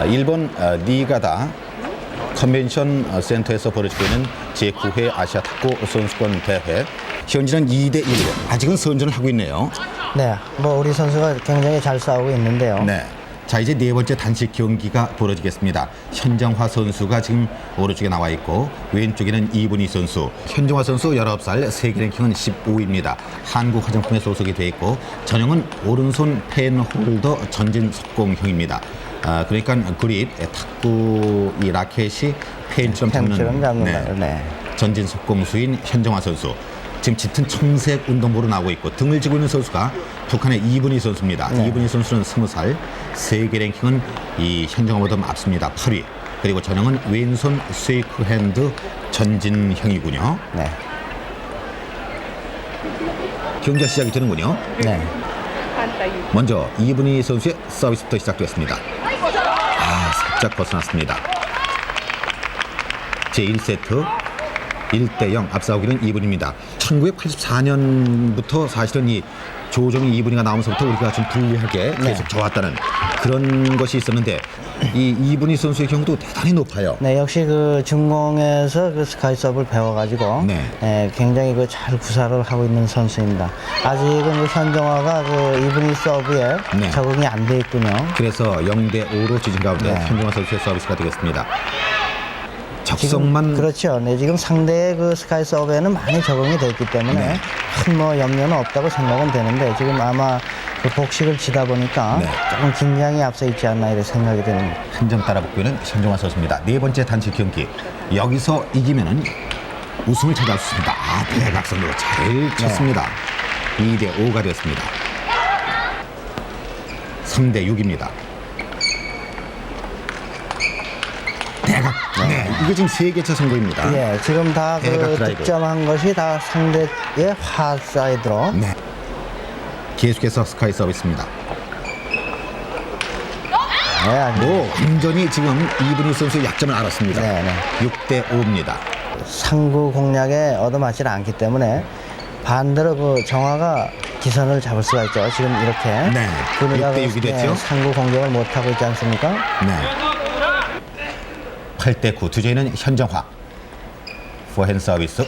아, 일본 아, 니가다 컨벤션 어, 센터에서 벌어지고 있는 제9회 아시아 탁구 선수권 대회 현재는 2대 1. 아직은 선전을 하고 있네요. 네, 뭐 우리 선수가 굉장히 잘 싸우고 있는데요. 네. 자 이제 네 번째 단식 경기가 벌어지겠습니다. 현정화 선수가 지금 오른쪽에 나와 있고 왼쪽에는 이분희 선수. 현정화 선수 19살 세계 랭킹은 15위입니다. 한국 화장품에 소속이 돼 있고 전형은 오른손 펜홀더 전진 속공형입니다. 아 그러니까 그립 탁구 이 라켓이 펜처럼 잡는, 거예요. 네. 전진 속공수인 현정화 선수. 지금 짙은 청색 운동복으로 나오고 있고 등을 지고 있는 선수가 북한의 이분희 선수입니다. 네. 이분희 선수는 20살, 세계 랭킹은 이 현정화보다 앞섭니다. 8위. 그리고 전형은 왼손 스웨이크 핸드 전진형이군요. 네. 경기가 시작이 되는군요. 네. 먼저 이분희 선수의 서비스부터 시작됐습니다. 아, 살짝 벗어났습니다. 제1세트 1대 0 앞서오기는 이분입니다. 1984년부터 사실은 이 조정이 이분이가 나오면서부터 우리가 좀 불리하게 계속 져왔다는 그런 것이 있었는데 이 이분희 선수의 경우도 대단히 높아요. 네, 역시 그 중공에서 그 스카이 서브를 배워가지고 네. 네, 굉장히 그 잘 구사를 하고 있는 선수입니다. 아직은 그 현정화가 그 이분이 서브에 네. 적응이 안 돼 있군요. 그래서 0대 5로 지진 가운데 네. 현종환 선수의 서비스가 되겠습니다. 지금 적성만 그렇죠. 네, 지금 상대의 그 스카이 서브에는 많이 적응이 됐기 때문에 네. 큰뭐 염려는 없다고 생각은 되는데 지금 아마 그 복식을 치다 보니까 네. 조금 긴장이 앞서 있지 않나 이런 생각이 드는 한 점 따라붙고 있는 현종환 선수입니다. 네 번째 단식 경기 여기서 이기면은 우승을 수 있습니다. 아, 대각선으로 잘 쳤습니다. 2대 5가 되었습니다. 3대 6입니다. 대각. 네, 이거 지금 세 개차 선거입니다. 예, 지금 다그 대각 드라이브. 득점한 것이 다 상대의 하 사이드로 네. 계속해서 스카이 서비스입니다. 네, 오, 완전히 지금 이분희 선수의 약점을 알았습니다. 네, 네. 6대 5입니다. 상구 공략에 얻어맞지 않기 때문에 반대로 그 정화가 기선을 잡을 수가 있죠. 지금 이렇게 네, 분위기가 육대 육이 그, 됐죠? 상구 공격을 못 하고 있지 않습니까? 네. 8대 9 투제는 현정화. 포핸 서비스.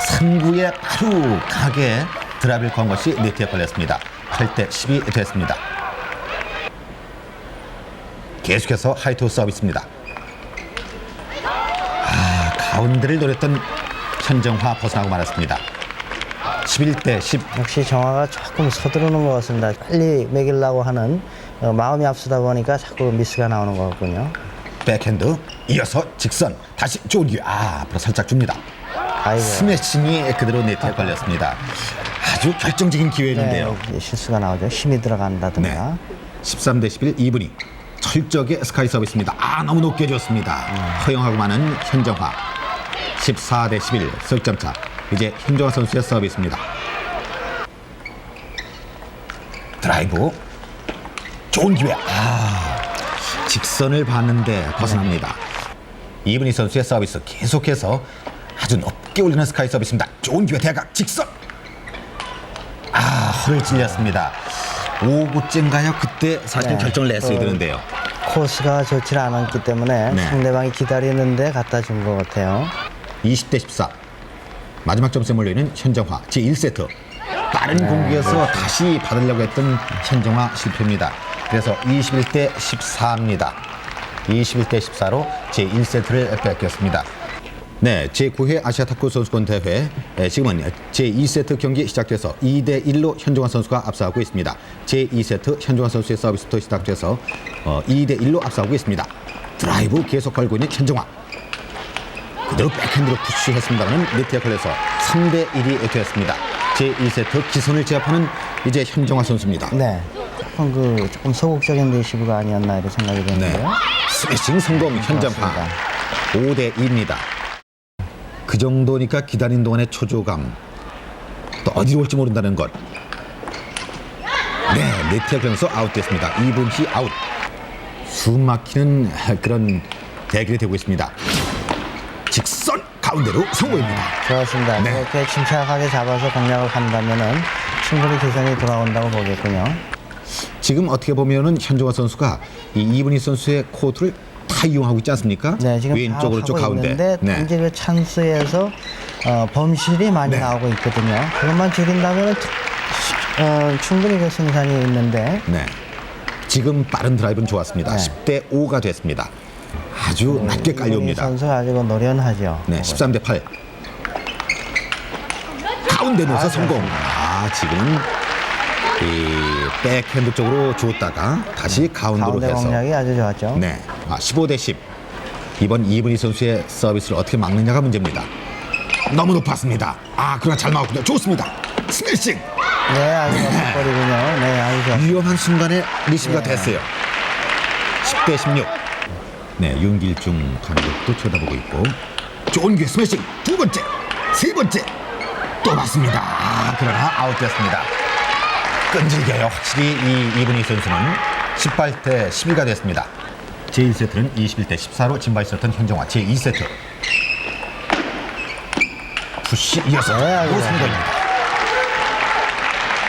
3구에 바로 가게 드랍을 건 것이 네트에 걸렸습니다. 8대 10이 됐습니다. 계속해서 하이트 서비스입니다. 아, 가운데를 노렸던 현정화 벗어나고 말았습니다. 11대 10. 역시 정화가 조금 서두르는 것 같습니다. 빨리 매기려고 하는 어, 마음이 앞서다 보니까 자꾸 미스가 나오는 것 같군요. 백핸드 이어서 직선 다시 기회 아 앞으로 살짝 줍니다 아이고. 스매싱이 그대로 네트에 걸렸습니다 아주 결정적인 기회였는데요. 네, 실수가 나오죠. 힘이 들어간다든가. 네. 13대 11 2분이 철저하게 스카이 서비스입니다. 아 너무 높게 줬습니다. 허용하고 마는 현정화. 14대 11 석점차. 이제 현정화 선수의 서비스입니다. 드라이브. 좋은 기회. 아 직선을 봤는데 벗어납니다. 이분희 선수의 서비스 계속해서 아주 높게 올리는 스카이 서비스입니다. 좋은 기회. 대각 직선 아 허를 찔렸습니다 5구째인가요 그때 사실 네. 결정을 냈어야 어. 되는데요 코스가 좋지 않았기 때문에 네. 상대방이 기다리는데 갖다 준 것 같아요. 20대 14 마지막 점수에 몰려있는 현정화 제1세트 빠른 공격에서 다시 받으려고 했던 현정화 실패입니다 그래서 21대 14입니다 21대 14로 제1세트를 뺏겼습니다 네, 제9회 아시아 탁구 선수권 대회 에, 지금은 제2세트 경기 시작돼서 2대 1로 현종환 선수가 앞서가고 있습니다. 제2세트 현종환 선수의 서비스부터 시작돼서 어, 2대 1로 앞서가고 있습니다. 드라이브 계속 걸고 있는 현종환. 그대로 백핸드로 푸시했습니다만 네트에 걸려서 3대 1이 되었습니다. 제1세트 기선을 제압하는 이제 현정화 선수입니다. 네. 조금 그 조금 소극적인 레시브가 아니었나 이런 생각이 네. 드는데요. 스매싱 성공 현정화 5대 2입니다. 그 정도니까 기다린 동안의 초조감 또 어디로 올지 모른다는 것. 네, 네트에 걸면서 아웃됐습니다. 2분 히 아웃. 숨 막히는 그런 대결이 되고 있습니다. 직선 가운데로 성공입니다. 좋았습니다. 네. 이렇게 침착하게 잡아서 공략을 한다면은 충분히 기선이 돌아온다고 보겠군요. 지금 어떻게 보면은 현정화 선수가 이 이분희 선수의 코트를 다 이용하고 있지 않습니까? 네, 지금 왼쪽으로 하고 가운데. 네. 단지 그 찬스에서 어, 범실이 많이 네. 나오고 있거든요. 그것만 줄인다면 어, 충분히 그 승산이 있는데 네. 지금 빠른 드라이브는 좋았습니다. 네. 10대 5가 됐습니다. 아주 낮게 이 깔려옵니다. 선수가 아주 그 노련하죠. 네, 13대 8. 가운데 넣어서 아, 성공. 아, 지금 이 백핸드 쪽으로 줬다가 다시 가운데로 가운데 해서 공략이 아주 좋았죠. 네. 아, 15대 10. 이번 이분희 선수의 서비스를 어떻게 막느냐가 문제입니다. 너무 높았습니다. 아, 그러나 잘 나왔군요. 좋습니다. 스매싱. 네, 아주 멋쩍거리군요. 네, 아주 좋았 위험한 순간에 리시브가 네. 됐어요. 10대 16. 네, 윤길중 감독도 쳐다보고 있고 좋은 기회 스매싱 두 번째, 세 번째 또 맞습니다. 아, 그러나 아웃됐습니다. 끈질겨요. 확실히 이 이분희 선수는 18대 12가 됐습니다. 제1세트는 21대 14로 진바했었던 현정화 제2세트 푸시 이어서 네, 아주 또 승부입니다.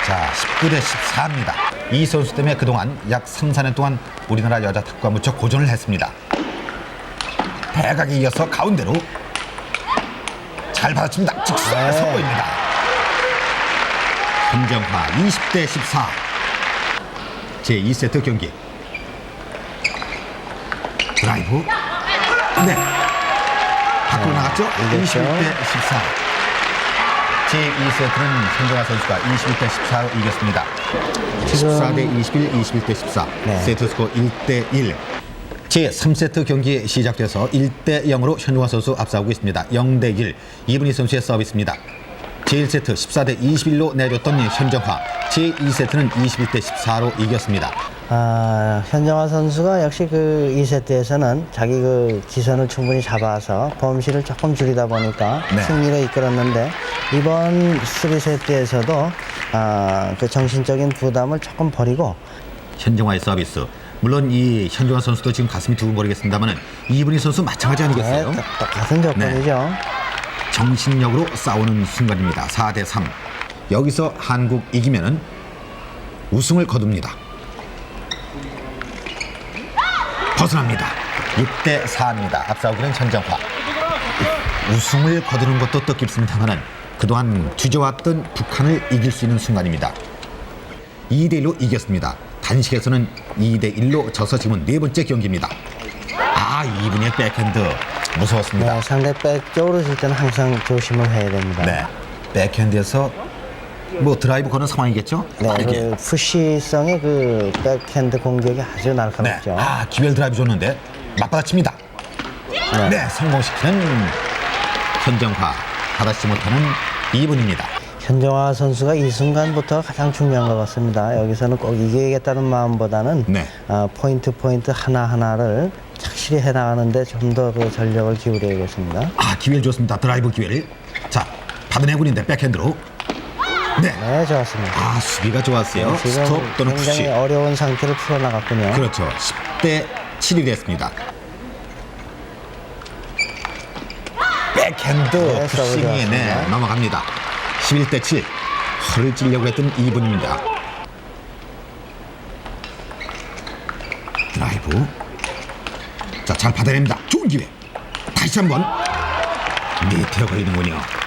자, 19대 14입니다. 이 선수 때문에 그동안 약 3, 4년 동안 우리나라 여자 탁구가 무척 고전을 했습니다. 대각에 이어서 가운데로 잘 받아칩니다. 직선 네. 선보입니다. 현정화 20대 14 제2세트 경기 드라이브 네 밖으로 나갔죠? 이겼죠. 21대 14 제2세트는 현정화 선수가 21대 14로 이겼습니다. 지금 14대 21, 21대 14. 네. 세트 스코어 1대 1. 제 3세트 경기 시작돼서 1대 0으로 현종화 선수 앞서고 있습니다. 0대 1. 이분희 선수의 서비스입니다. 제1세트 14대 21로 내줬던 현정화. 제2세트는 21대 14로 이겼습니다. 아, 현정화 선수가 역시 그 2세트에서는 자기 그 기선을 충분히 잡아서 범실을 조금 줄이다 보니까 네. 승리를 이끌었는데 이번 3세트에서도 아, 그 정신적인 부담을 조금 버리고 현정화의 서비스. 물론 이 현정화 선수도 지금 가슴이 두근거리겠습니다만은 이분희 선수 마찬가지 네, 아니겠어요? 똑- 똑같은 조건이죠. 정신력으로 싸우는 순간입니다. 4대 3. 여기서 한국 이기면은 우승을 거둡니다. 벗어납니다. 6대 4입니다. 앞서오기는 현정화. 우승을 거두는 것도 뜻깊습니다만은 그동안 주저왔던 북한을 이길 수 있는 순간입니다. 2대 1로 이겼습니다. 단식에서는 2대 1로 져서 지금은 네 번째 경기입니다. 아, 이분의 백핸드 무서웠습니다. 네, 상대 백 쪽으로 질 때는 항상 조심을 해야 됩니다. 네. 백핸드에서 뭐 드라이브 거는 상황이겠죠? 네, 빠르게. 그 푸시성의 그 백핸드 공격이 아주 네. 날카롭죠. 아, 기별 드라이브 줬는데 맞받아칩니다. 네. 네, 성공시키는 현정화 받아치지 못하는 2분입니다. 현정화 선수가 이 순간부터 가장 중요한 것 같습니다. 여기서는 꼭 이겨야겠다는 마음보다는 네. 어, 포인트 포인트 하나 하나를 착실히 해나가는데 좀 더 그 전력을 기울여야겠습니다. 아, 기회를 줬습니다. 드라이브 기회를. 자, 받아내고 있는데 백핸드로. 네. 네, 좋았습니다. 아, 수비가 좋았어요. 지금 스톱 또는 굉장히 푸시. 어려운 상태를 풀어나갔군요. 그렇죠. 10대 7이 됐습니다. 백핸드 네, 서브 푸싱이 네, 좋았습니다. 넘어갑니다. 11대 7. 허를 찌려고 했던 2분입니다. 드라이브. 자, 잘 받아냅니다. 좋은 기회. 다시 한번. 밑에 걸리는군요.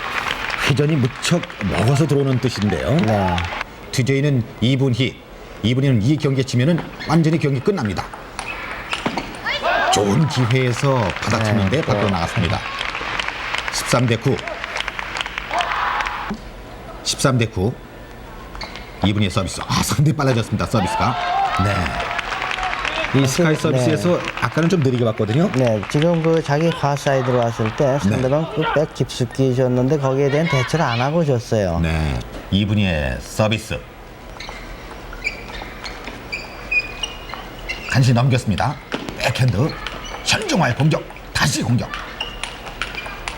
회전이 무척 먹어서 들어오는 뜻인데요. 네. 뒤져있는 이분희. 이분희는 이 경기에 치면은 완전히 경기 끝납니다. 좋은 기회에서 받아쳤는데 네, 밖으로 네. 나갔습니다. 13대 9. 13대 9. 이분희의 서비스. 아, 상당히 빨라졌습니다. 서비스가. 네. 이 스카이 서비스에서 아까는 좀 느리게 봤거든요. 네, 지금 그 자기 화 사이드로 왔을 때 상대방 그백 깊숙이 줬는데 거기에 대한 대처를 안 하고 줬어요. 네. 이분희의 서비스. 간신히 넘겼습니다. 백핸드. 현종화의 공격. 다시 공격.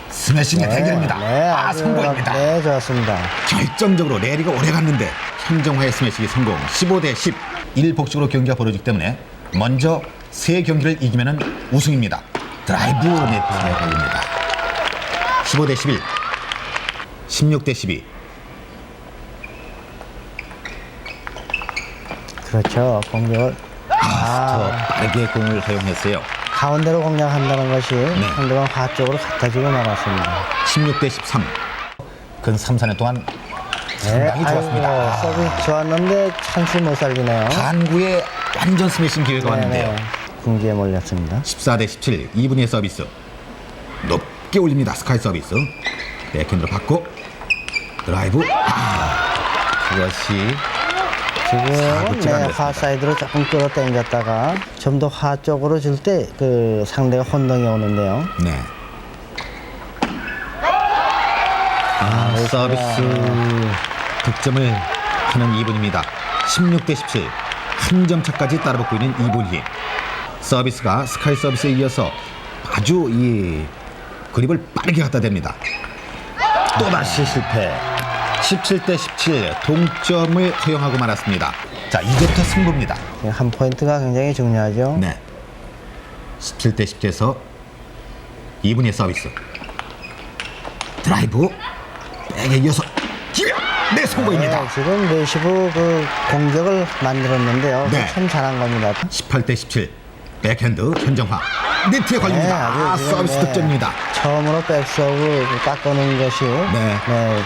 스매싱의 대결입니다. 네, 아, 아주 성공입니다. 네, 좋았습니다. 결정적으로 레리가 오래 갔는데 현정화의 스매싱이 성공 15 대 10 1복식으로 경기가 벌어지기 때문에 먼저 세 경기를 이기면 우승입니다 드라이브 네트에 걸립니다 15 대 11 16 대 12 그렇죠. 공격을 아, 더 빠르게 공을 허용했어요. 가운데로 공략한다는 것이 네. 상대방 화 쪽으로 갖다 주고 말았습니다. 16 대 13. 근 3, 4년 동안 네, 상당히 좋았습니다. 아이고, 서비스 좋았는데 찬스 못 살리네요. 한국의 완전 스매싱 기회가 왔는데요. 네네. 궁지에 몰렸습니다. 14 대 17. 2분의 서비스. 높게 올립니다. 스카이 서비스. 백핸드로 받고 드라이브. 아, 그것이 지금 네. 화 사이드로 조금 끌어당겼다가 좀 더 화 쪽으로 줄 때 그 상대가 혼동이 오는데요. 네. 아, 서비스 득점을 하는 2분입니다. 16 대 17. 한 점 차까지 따라붙고 있는 2분희. 서비스가 스카이 서비스에 이어서 아주 이 그립을 빠르게 갖다 댑니다. 또다시 실패. 17대 17 동점을 허용하고 말았습니다. 자, 이제부터 승부입니다. 한 포인트가 굉장히 중요하죠. 네. 17대 10에서 2분의 서비스. 드라이브. 백에 이어서. 네, 성공입니다. 네, 지금 레시브 그 공격을 만들었는데요. 네. 참 잘한 겁니다. 18대 17. 백핸드 현정화. 네트에 걸립니다. 아, 아주 지금, 서비스 네, 득점입니다. 처음으로 백서브 깎아놓은 것이 네. 네,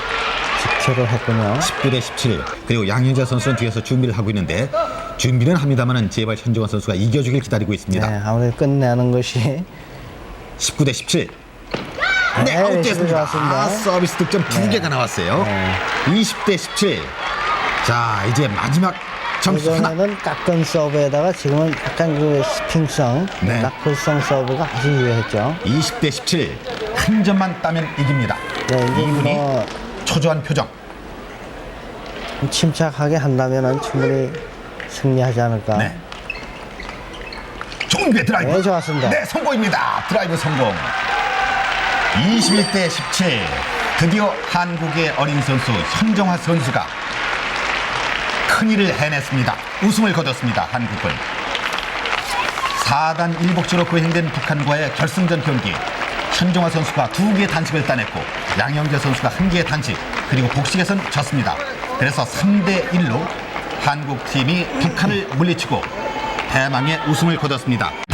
직초를 했군요. 19대 17. 그리고 양현자 선수는 뒤에서 준비를 하고 있는데 준비는 합니다만은 제발 현정화 선수가 이겨주길 기다리고 있습니다. 네, 아무래도 끝내는 것이 19대 17. 네, 네, 아웃됐습니다. 좋았습니다. 아, 서비스 득점 두 개가 나왔어요. 20대 17. 자, 이제 마지막 점수 하나. 이번에는 깎은 서브에다가 지금은 약간 그 스핑성, 네. 나클성 서브가 아주 유효했죠. 20대 17. 한 점만 따면 이깁니다. 네, 이게 이분이 뭐 초조한 표정. 침착하게 한다면 충분히 승리하지 않을까. 네. 좋은 게 드라이브. 네, 좋았습니다. 네, 성공입니다. 드라이브 성공. 21대 17. 드디어 한국의 어린 선수 현정화 선수가 큰일을 해냈습니다. 우승을 거뒀습니다. 한국은. 4단 1복지로 거행된 북한과의 결승전 경기. 현정화 선수가 두 개의 단식을 따냈고 양영재 선수가 한 개의 단식 그리고 복식에선 졌습니다. 그래서 3대 1로 한국 팀이 북한을 물리치고 대망의 우승을 거뒀습니다.